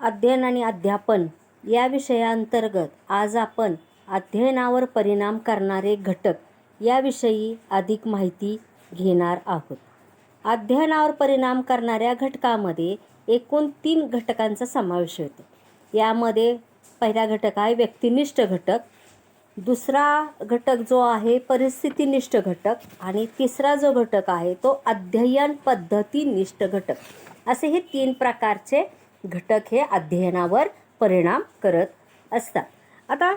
अध्ययन आणि अध्यापन या विषयाअंतर्गत आज आपण अध्ययनावर परिणाम करणारे घटक याविषयी अधिक माहिती घेणार आहोत. अध्ययनावर परिणाम करणाऱ्या घटकामध्ये एकूण तीन घटकांचा समावेश होतो. यामध्ये पहिला घटक आहे व्यक्तिनिष्ठ घटक दुसरा घटक जो आहे परिस्थितीनिष्ठ घटक आणि तिसरा जो घटक आहे तो अध्ययन पद्धतीनिष्ठ घटक. असे हे तीन प्रकारचे घटक हे अध्ययनावर परिणाम करत असतात. आता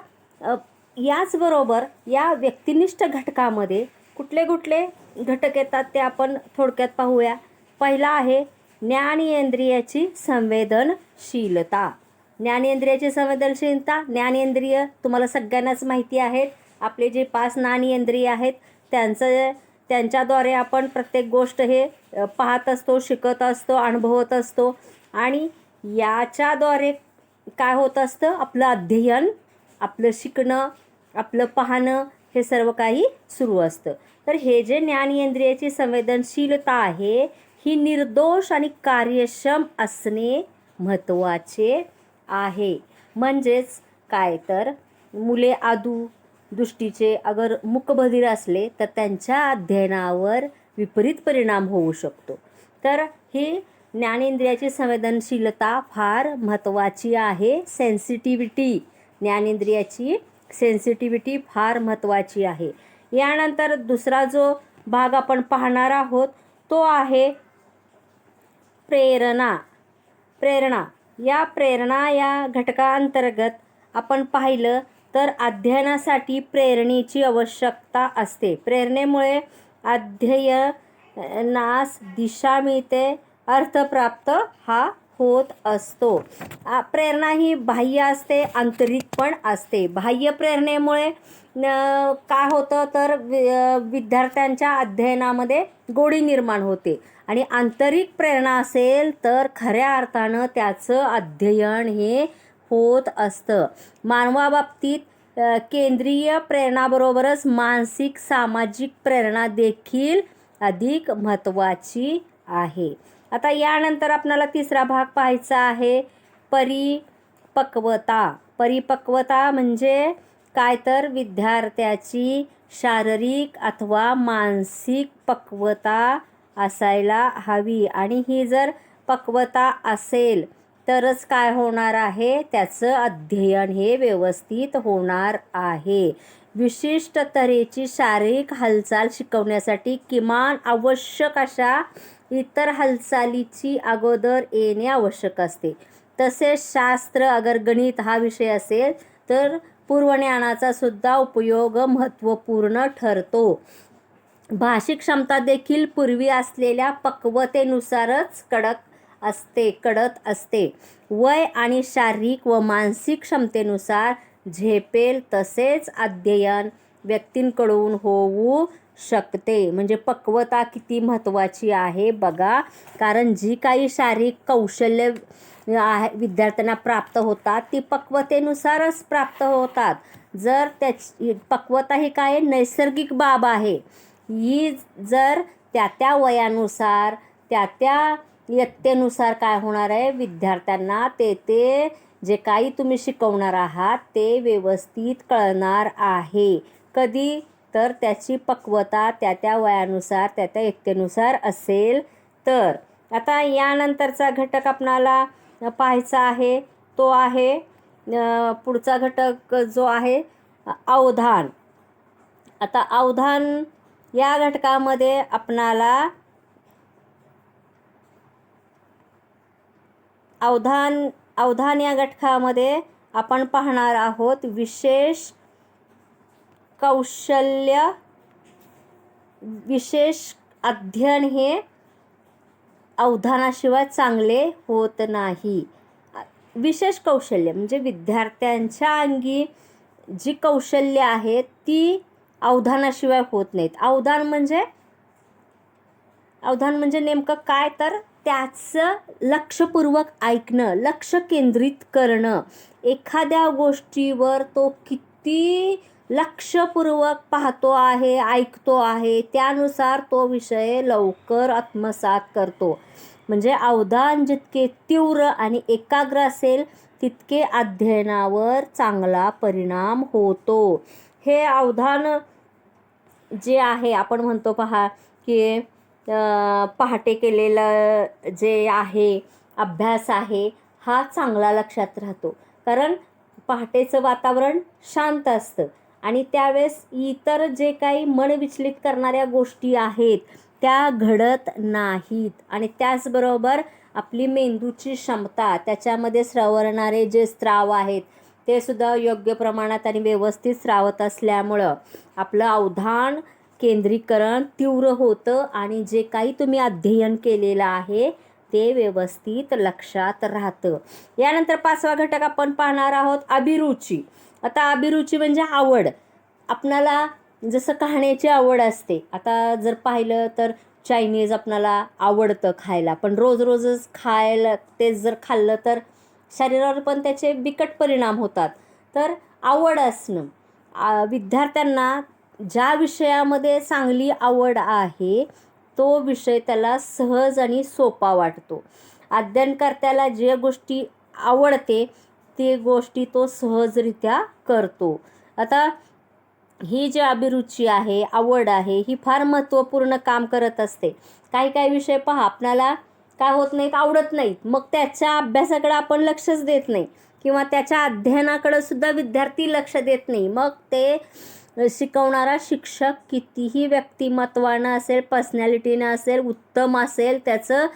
याचबरोबर या व्यक्तिनिष्ठ घटकामध्ये कुठले कुठले घटक येतात ते आपण थोडक्यात पाहूया. पहिला आहे ज्ञानेंद्रियाची संवेदनशीलता. ज्ञानेंद्रियाची संवेदनशीलता ज्ञानेंद्रिय तुम्हाला सगळ्यांनाच माहिती आहेत. आपले जे पाच ज्ञानेंद्रिय आहेत त्यांचं त्यांच्याद्वारे आपण प्रत्येक गोष्ट हे पाहत असतो शिकत असतो अनुभवत असतो. आणि याच्याद्वारे काय होत असतं? आपलं अध्ययन आपलं शिकणं आपलं पाहणं हे सर्व काही सुरू असतं. तर हे जे ज्ञानेंद्रियाची संवेदनशीलता आहे ही निर्दोष आणि कार्यक्षम असणे महत्त्वाचे आहे. म्हणजेच काय? तर मुले आदू दृष्टीचे अगर मुकबधीर असले तर त्यांच्या अध्ययनावर विपरीत परिणाम होऊ शकतो. तर हे ज्ञानेंद्रियाची संवेदनशीलता फार महत्त्वाची आहे. सेन्सिटिव्हिटी ज्ञानेंद्रियाची सेन्सिटिव्हिटी फार महत्त्वाची आहे. यानंतर दुसरा जो भाग आपण पाहणार आहोत तो आहे प्रेरणा. प्रेरणा. या प्रेरणा या घटकाअंतर्गत आपण पाहिलं तर अध्ययनासाठी प्रेरणेची आवश्यकता असते. प्रेरणेमुळे अध्ययनास दिशा मिळते अर्थप्राप्त हा होत असतो. प्रेरणा ही बाह्य असते आंतरिक पण असते. बाह्य प्रेरणेमुळे काय होतं तर वि विद्यार्थ्यांच्या अध्ययनामध्ये गोडी निर्माण होते. आणि आंतरिक प्रेरणा असेल तर खऱ्या अर्थानं त्याचं अध्ययन हे होत असतं. मानवाबाबतीत केंद्रीय प्रेरणाबरोबरच मानसिक सामाजिक प्रेरणा देखील अधिक महत्त्वाची आहे. आता यानंतर आपल्याला तिसरा भाग पाहायचा आहे. परिपक्वता. परिपक्वता म्हणजे काय तर? विद्यार्थ्याची शारीरिक अथवा मानसिक पक्वता असायला हवी. आणि ही जर पक्वता असेल तरच काय होणार आहे? त्याचं अध्ययन हे व्यवस्थित होणार आहे. विशिष्ट तऱ्हेची शारीरिक हालचाल शिकवण्यासाठी किमान आवश्यक अशा इतर हालचालीची अगोदर येणे आवश्यक असते. तसेच शास्त्र अगर गणित हा विषय असेल तर पूर्वज्ञानाचा सुद्धा उपयोग महत्त्वपूर्ण ठरतो. भाषिक क्षमता देखील पूर्वी असलेल्या पक्वतेनुसारच कडक असते कडत असते. वय आणि शारीरिक व मानसिक क्षमतेनुसार झेपेल तसेच अध्ययन व्यक्तींकडून होऊ शकते. म्हणजे पक्वता किती महत्त्वाची आहे बघा. कारण जी काही शारीरिक कौशल्य आहे विद्यार्थ्यांना प्राप्त होतात ती पक्वतेनुसारच प्राप्त होतात. जर त्याची पक्वता ही काय? नैसर्गिक बाब आहे. ही जर त्या त्या वयानुसार त्या त्या इयत्तेनुसार काय होणार आहे? विद्यार्थ्यांना ते ते जे काही तुम्ही शिकवणार आहात ते व्यवस्थित कळणार आहे. कधी? तर त्याची पक्वता त्या त्या वयानुसार त्या त्या एकतेनुसार असेल तर. आता यानंतरचा घटक आपणाला पाहायचा आहे तो आहे पुढचा घटक जो आहे अवधान. आता अवधान या घटकामध्ये आपणाला अवधान अवधान या घटकामध्ये आपण पाहणार आहोत विशेष कौशल्य विशेष अध्ययन हे अवधानाशिवाय चांगले होत नाही. विशेष कौशल्य म्हणजे विद्यार्थ्यांच्या अंगी जी कौशल्य आहेत ती अवधानाशिवाय होत नाहीत. अवधान म्हणजे अवधान म्हणजे नेमकं काय? तर त्याचं लक्षपूर्वक ऐकणं लक्ष केंद्रित करणं. एखाद्या गोष्टीवर तो किती लक्षपूर्वक पाहतो आहे ऐकतो आहे. त्यानुसार तो विषय लवकर आत्मसात करतो. म्हणजे अवधान जितके तीव्र आणि एकाग्र असेल तितके अध्ययनावर चांगला परिणाम होतो. हे अवधान जे आहे आपण म्हणतो पहा की पहाटे केलेलं जे आहे अभ्यास आहे हा चांगला लक्षात राहतो. कारण पहाटेचं वातावरण शांत असतं. आणि त्यावेळेस इतर जे काही मन विचलित करणाऱ्या गोष्टी आहेत त्या घडत नाहीत. आणि त्याचबरोबर आपली मेंदूची क्षमता त्याच्यामध्ये स्रवणारे जे स्राव आहेत ते सुद्धा योग्य प्रमाणात आणि व्यवस्थित स्रावत असल्यामुळं आपलं अवधान केंद्रीकरण तीव्र होतं आणि जे काही तुम्ही अध्ययन केलेलं आहे ते व्यवस्थित लक्षात राहतं. यानंतर पाचवा घटक आपण पाहणार आहोत अभिरुची. आता अभिरुची म्हणजे आवड. आपणाला जसं कहाण्याची आवड असते. आता जर पाहिलं तर चायनीज आपणाला आवडतं खायला. पण रोज रोजच खायला तेच जर खाल्लं तर शरीरावर पण त्याचे बिकट परिणाम होतात. तर आवड असणं. विद्यार्थ्यांना ज्या विषयामध्ये चांगली आवड आहे तो विषय त्याला सहज आणि सोपा वाटतो. अध्ययनकर्त्याला जे गोष्टी आवडते ते गोष्टी तो सहजरित्या करतो. आता ही जी अभिरुची आहे आवड आहे ही फार महत्त्वपूर्ण काम करत असते. काही काही विषय पहा आपल्याला काय होत नाहीत आवडत नाहीत. मग त्याच्या अभ्यासाकडे आपण लक्षच देत नाही. किंवा त्याच्या अध्ययनाकडे सुद्धा विद्यार्थी लक्ष देत नाही. मग ते शिकवणारा शिक्षक कितीही व्यक्तिमत्वानं असेल पर्सनॅलिटीनं असेल उत्तम असेल त्याचं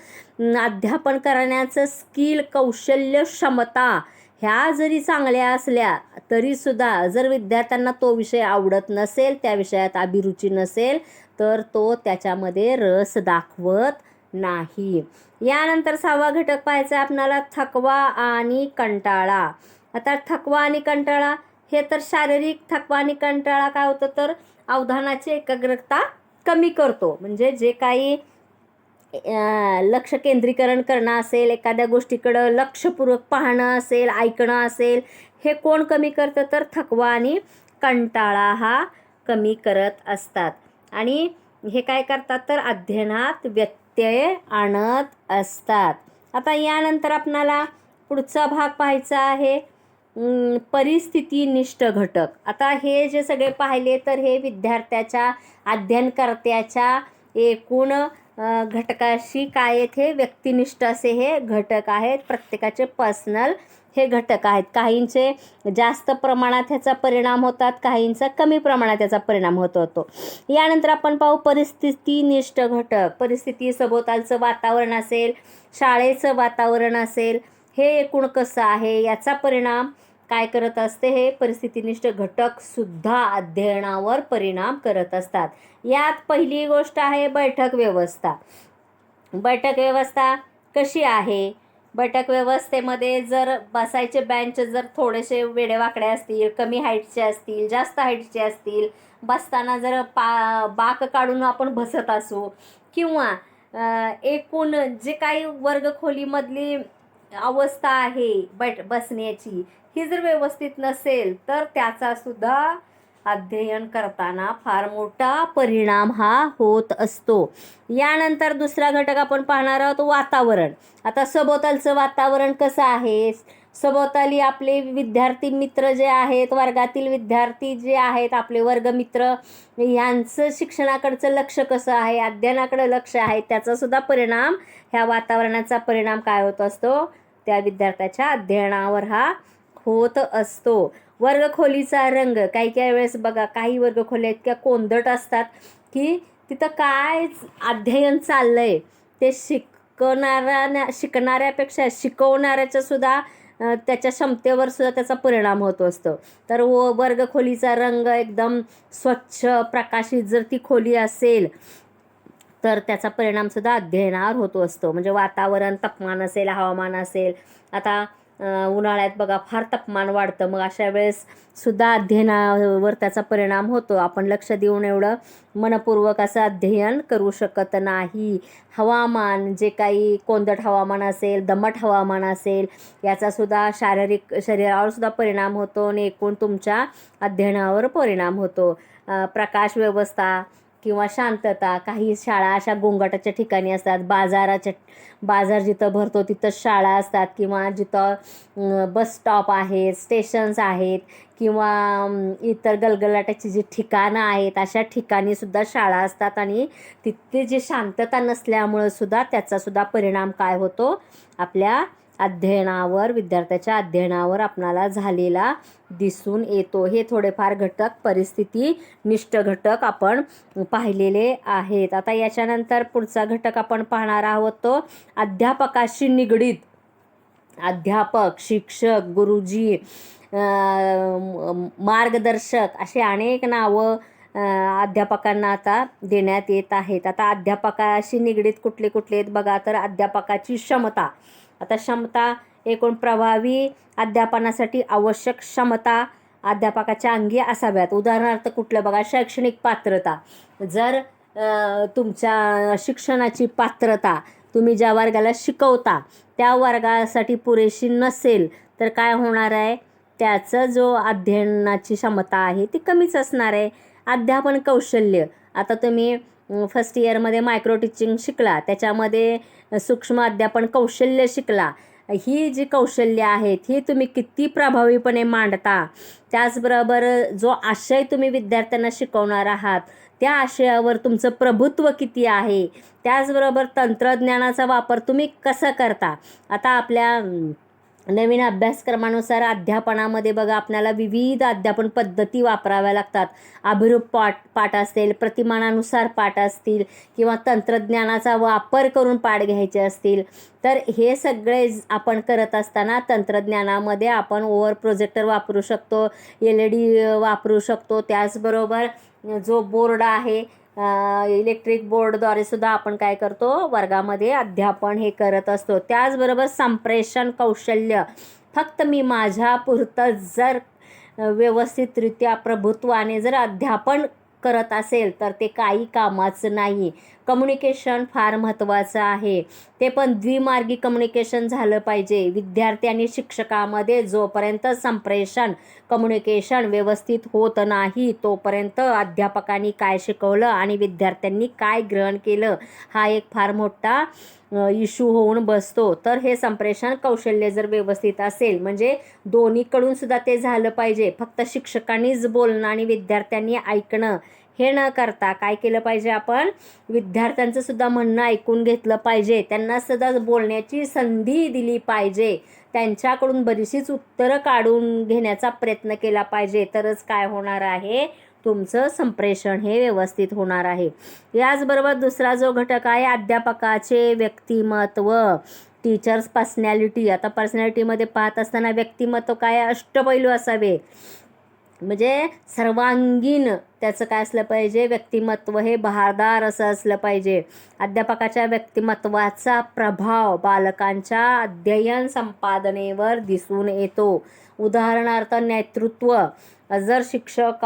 अध्यापन करण्याचं स्किल कौशल्य क्षमता ह्या जरी चांगल्या असल्या तरीसुद्धा जर विद्यार्थ्यांना तो विषय आवडत नसेल त्या विषयात अभिरुची नसेल तर तो त्याच्यामध्ये रस दाखवत नाही. यानंतर सहावा घटक पाहायचा आहे आपणाला थकवा आणि कंटाळा. आता थकवा आणि कंटाळा हे तर शारीरिक थकवा आणि कंटाळा काय होतं तर अवधानाची एकाग्रता कमी करतो. म्हणजे जे काही लक्ष केंद्रीकरण करणं असेल एखाद्या गोष्टीकडं लक्षपूर्वक पाहणं असेल ऐकणं असेल हे कोण कमी करतं? तर थकवा आणि कंटाळा हा कमी करत असतात. आणि हे काय करतात? तर अध्ययनात व्यत्यय आणत असतात. आता यानंतर आपणाला पुढचा भाग पाहायचा आहे. परिस्थितीनिष्ठ घटक. आता हे जे सगळे पाहिले तर हे विद्यार्थ्याच्या अध्ययनकर्त्याच्या एकूण घटकाशी काय आहेत हे? व्यक्तिनिष्ठ असे हे घटक आहेत. प्रत्येकाचे पर्सनल हे घटक आहेत. काहींचे जास्त प्रमाणात ह्याचा परिणाम होतात काहींचा कमी प्रमाणात याचा परिणाम होत होतो. यानंतर आपण पाहू परिस्थितीनिष्ठ घटक. परिस्थिती सभोवतालचं वातावरण असेल शाळेचं वातावरण असेल हे एकूण कसं आहे? याचा परिणाम काय करत असते? हे परिस्थितीनिष्ठ घटक सुद्धा अध्ययनावर परिणाम करत असतात. यात पहिली गोष्ट आहे बैठक व्यवस्था. बैठक व्यवस्था कशी आहे? बैठक व्यवस्थेमध्ये जर बसायचे बेंच जर थोडेसे वेडेवाकडे असतील कमी हाईटचे असतील जास्त हाईटचे असतील बसताना जर पा बाक काढून आपण बसत असू किंवा एकूण जे काही वर्गखोलीमधली अवस्था आहे बट बसण्याची. ही जर व्यवस्थित नसेल तर त्याचा सुद्धा अध्ययन करताना फार मोठा परिणाम हा होत असतो. यानंतर दुसरा घटक आपण पाहणार आहोत वातावरण. आता सभोवतालचं वातावरण कसं आहे? सभोवताली आपले विद्यार्थी मित्र जे आहेत वर्गातील विद्यार्थी जे आहेत आपले वर्गमित्र यांचं शिक्षणाकडचं लक्ष कसं आहे अध्ययनाकडे लक्ष आहे त्याचासुद्धा परिणाम ह्या वातावरणाचा परिणाम काय होत असतो? त्या विद्यार्थ्याच्या अध्ययनावर हा होत असतो. वर्गखोलीचा रंग काही काही वेळेस बघा काही वर्गखोल्या इतक्या कोंदट असतात की तिथं काय अध्ययन चाललं आहे ते शिकणाऱ्या शिकणाऱ्यापेक्षा शिकवणाऱ्याच्यासुद्धा त्याच्या क्षमतेवर सुद्धा त्याचा परिणाम होत असतो. तर व वर्गखोलीचा रंग एकदम स्वच्छ प्रकाशित जर ती खोली असेल तर त्याचा परिणामसुद्धा अध्ययनावर होतो असतो. म्हणजे वातावरण तापमान असेल हवामान असेल. आता उन्हाळ्यात बघा फार तापमान वाढतं. मग अशा वेळेस सुद्धा अध्ययनावर त्याचा परिणाम होतो. आपण लक्ष देऊन एवढं मनपूर्वक असं अध्ययन करू शकत नाही. हवामान जे काही कोंदट हवामान असेल दमट हवामान असेल याचा सुद्धा शारीरिक शरीरावर सुद्धा परिणाम होतो आणि एकूण तुमच्या अध्ययनावर परिणाम होतो. प्रकाश व्यवस्था किंवा शांतता काही शाळा अशा गोंगाटाच्या ठिकाणी असतात बाजाराच्या बाजार जिथं भरतो तिथं शाळा असतात किंवा जिथं बस स्टॉप आहेत स्टेशन्स आहेत किंवा इतर गलगलाटाची जी ठिकाणं आहेत अशा ठिकाणी सुद्धा शाळा असतात आणि तिथली जी शांतता नसल्यामुळं सुद्धा त्याचा सुद्धा परिणाम काय होतो? आपल्या अध्ययनावर विद्यार्थ्याच्या अध्ययनावर आपणाला झालेला दिसून येतो. हे थोडेफार घटक परिस्थिती निष्ठ घटक आपण पाहिलेले आहेत. आता याच्यानंतर पुढचा घटक आपण पाहणार आहोत तो अध्यापकाशी निगडीत. अध्यापक शिक्षक गुरुजी मार्गदर्शक असे अनेक नावं अध्यापकांना आता देण्यात येत आहेत. आता अध्यापकाशी निगडीत कुठले कुठले आहेत? बघा तर अध्यापकाची क्षमता. आता क्षमता एकूण प्रभावी अध्यापनासाठी आवश्यक क्षमता अध्यापकाच्या अंगी असाव्यात. उदाहरणार्थ कुठलं बघा शैक्षणिक पात्रता. जर तुमच्या शिक्षणाची पात्रता तुम्ही ज्या वर्गाला शिकवता त्या वर्गासाठी पुरेशी नसेल तर काय होणार आहे? त्याचं जो अध्ययनाची क्षमता आहे ती कमीच असणार आहे. अध्यापन कौशल्य. आता तुम्ही फर्स्ट इयरमध्ये मायक्रो टीचिंग शिकला. त्याच्यामध्ये सूक्ष्म अध्यापन कौशल्य शिकला. ही जी कौशल्य आहेत ही तुम्ही किती प्रभावीपणे मांडता त्याचबरोबर जो आशय तुम्ही विद्यार्थ्यांना शिकवणार आहात त्या आशयावर तुमचं प्रभुत्व किती आहे त्याचबरोबर तंत्रज्ञानाचा वापर तुम्ही कसा करता? आता आपल्या नवीन अभ्यासक्रमानुसार अध्यापनामध्ये बघा आपल्याला विविध अध्यापन पद्धती वापराव्या लागतात. अभिरूप पाठ पाठ असतील प्रतिमानानुसार पाठ असतील किंवा तंत्रज्ञानाचा वापर करून पाठ घ्यायचे असतील. तर हे सगळे आपण करत असताना तंत्रज्ञानामध्ये आपण ओव्हर प्रोजेक्टर वापरू शकतो एल ई डी वापरू शकतो. त्याचबरोबर जो बोर्ड आहे इलेक्ट्रिक बोर्डद्वारे सुद्धा आपण काय करतो वर्गामध्ये अध्यापन हे करत असतो. त्याचबरोबर संप्रेषण कौशल्य. फक्त मी माझ्या पुरतं जर व्यवस्थितरित्या प्रभुत्वाने जर अध्यापन करत असेल तर ते काही कामाचं नाही. कम्युनिकेशन फार महत्त्वाचं आहे. ते पण द्विमार्गी कम्युनिकेशन झालं पाहिजे. विद्यार्थी आणि शिक्षकामध्ये जोपर्यंत संप्रेषण कम्युनिकेशन व्यवस्थित होत नाही तोपर्यंत अध्यापकांनी काय शिकवलं आणि विद्यार्थ्यांनी काय ग्रहण केलं हा एक फार मोठा इश्यू होऊन बसतो. तर हे संप्रेषण कौशल्य जर व्यवस्थित असेल म्हणजे दोन्हीकडून सुद्धा ते झालं पाहिजे. फक्त शिक्षकांनीच बोलणं आणि विद्यार्थ्यांनी ऐकणं हे न करता काय केलं पाहिजे आपण? विद्यार्थ्यांचं सुद्धा म्हणणं ऐकून घेतलं पाहिजे. त्यांना सुद्धा बोलण्याची संधी दिली पाहिजे. त्यांच्याकडून बरीचशीच उत्तरं काढून घेण्याचा प्रयत्न केला पाहिजे. तरच काय होणार आहे? तुमचं संप्रेषण हे व्यवस्थित होणार आहे. याचबरोबर दुसरा जो घटक आहे अध्यापकाचे व्यक्तिमत्व. टीचर्स पर्सनॅलिटी आता पर्सनॅलिटीमध्ये पाहत असताना व्यक्तिमत्व काय अष्टपैलू असावे? म्हणजे सर्वांगीण त्याचं काय असलं पाहिजे? व्यक्तिमत्व हे बहारदार असं असलं पाहिजे. अध्यापकाच्या व्यक्तिमत्वाचा प्रभाव बालकांच्या अध्ययन संपादनेवर दिसून येतो. उदाहरणार्थ नेतृत्व. जर शिक्षक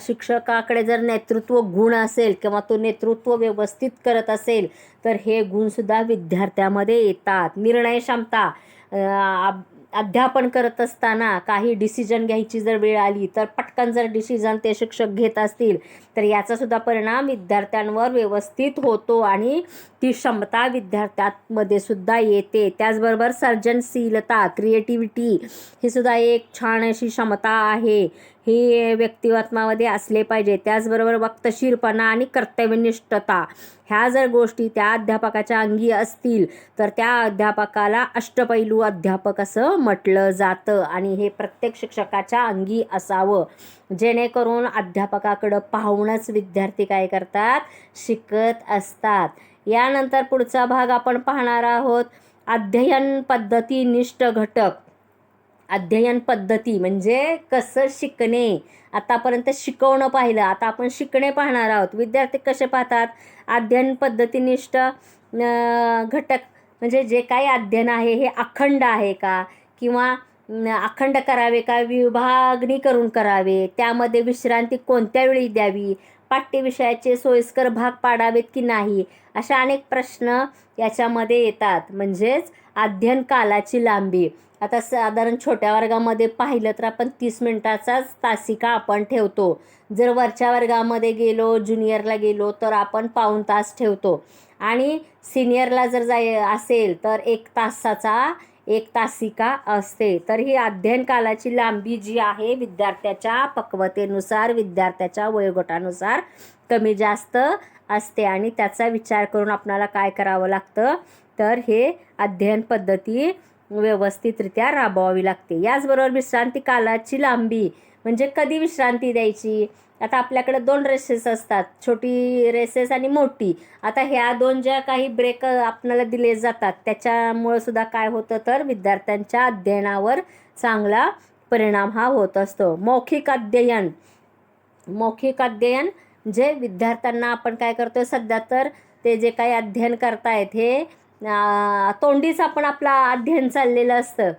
शिक्षकाकडे जर नेतृत्व गुण असेल किंवा तो नेतृत्व व्यवस्थित करत असेल तर हे गुणसुद्धा विद्यार्थ्यामध्ये येतात. निर्णय क्षमता. अध्यापन करत असताना काही डिसिजन घ्यायची जर वेळ आली तर पटकन जर डिसिजन ते शिक्षक घेत असतील तर याचासुद्धा परिणाम विद्यार्थ्यांवर व्यवस्थित होतो आणि ती क्षमता विद्यार्थ्यांमध्ये सुद्धा येते. त्याचबरोबर सर्जनशीलता क्रिएटिव्हिटी ही सुद्धा एक छान अशी क्षमता आहे. ही व्यक्तिमत्वामध्ये असले पाहिजे. त्याचबरोबर वक्तशीरपणा आणि कर्तव्यनिष्ठता. ह्या जर गोष्टी त्या अध्यापकाच्या अंगी असतील तर त्या अध्यापकाला अष्टपैलू अध्यापक असं म्हटलं जातं आणि हे प्रत्येक शिक्षकाच्या अंगी असावं. जेणेकरून अध्यापकाकडं पाहूनच विद्यार्थी काय करतात? शिकत असतात. यानंतर पुढचा भाग आपण पाहणार आहोत. अध्ययन पद्धतीनिष्ठ घटक. अध्ययन पद्धती म्हणजे कसं शिकणे. आतापर्यंत शिकवणं पाहिलं आता आपण शिकणे पाहणार आहोत. विद्यार्थी कसे पाहतात? अध्ययन पद्धतीनिष्ठ घटक म्हणजे जे काही अध्ययन आहे हे अखंड आहे का? किंवा अखंड करावे का? विभागणी करून करावे. त्यामध्ये विश्रांती कोणत्या वेळी द्यावी? पाठ्यविषयाचे सोयीस्कर भाग पाडावेत की नाही? अशा अनेक प्रश्न याच्यामध्ये येतात. म्हणजेच अध्ययन कालाची लांबी. आता साधारण छोट्या वर्गामध्ये पाहिलं तर आपण तीस मिनटाचाच तासिका आपण ठेवतो. जर वरच्या वर्गामध्ये गेलो ज्युनियरला गेलो तर आपण पाऊण तास ठेवतो. आणि सिनियरला जर जाय असेल तर एक तासाचा एक तासिका असते. तर ही अध्ययन कालाची लांबी जी आहे विद्यार्थ्याच्या पक्वतेनुसार विद्यार्थ्याच्या वयोगटानुसार कमी जास्त असते. आणि त्याचा विचार करून आपणाला काय करावं लागतं? तर हे अध्ययन पद्धती व्यवस्थितरित्या राबवावी लागते. याचबरोबर विश्रांती कालाची लांबी म्हणजे कधी विश्रांती द्यायची? आता आपल्याकडे दोन रेसेस असतात छोटी रेसेस आणि मोठी. आता ह्या दोन ज्या काही ब्रेक आपल्याला दिले जातात त्याच्यामुळं सुद्धा काय होतं तर विद्यार्थ्यांच्या अध्ययनावर चांगला परिणाम हा होत असतो. मौखिक अध्ययन. मौखिक अध्ययन जे विद्यार्थ्यांना आपण काय करतो सध्या तर ते जे काही अध्ययन करतायत हे तोंडीच आपण आपला अध्ययन चाललेलं असतं.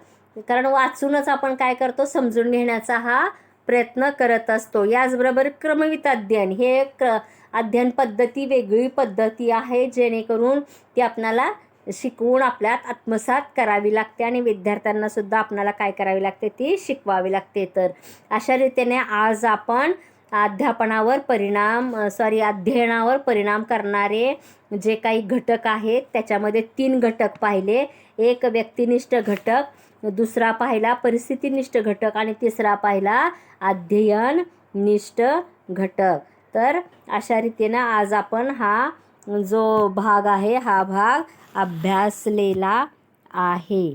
कारण वाचूनच आपण काय करतो? समजून घेण्याचा हा प्रयत्न करत असतो. याचबरोबर क्रमवित अध्ययन. हे एक अध्ययन पद्धती वेगळी पद्धती आहे जेणेकरून ती आपणाला शिकवून आपल्यात आत्मसात करावी लागते आणि विद्यार्थ्यांनासुद्धा आपणाला काय करावी लागते? ती शिकवावी लागते. तर अशा रीतीने आज आपण अध्यापनावर परिणाम सॉरी अध्ययनावर परिणाम करणारे जे काही घटक आहेत त्याच्यामध्ये तीन घटक पाहिले. एक व्यक्तिनिष्ठ घटक दुसरा पाहिला परिस्थितीनिष्ठ घटक आणि तिसरा पाहिला अध्ययन निष्ठ घटक. तर अशा रीतीनं आज आपण हा जो भाग आहे हा भाग अभ्यासलेला आहे.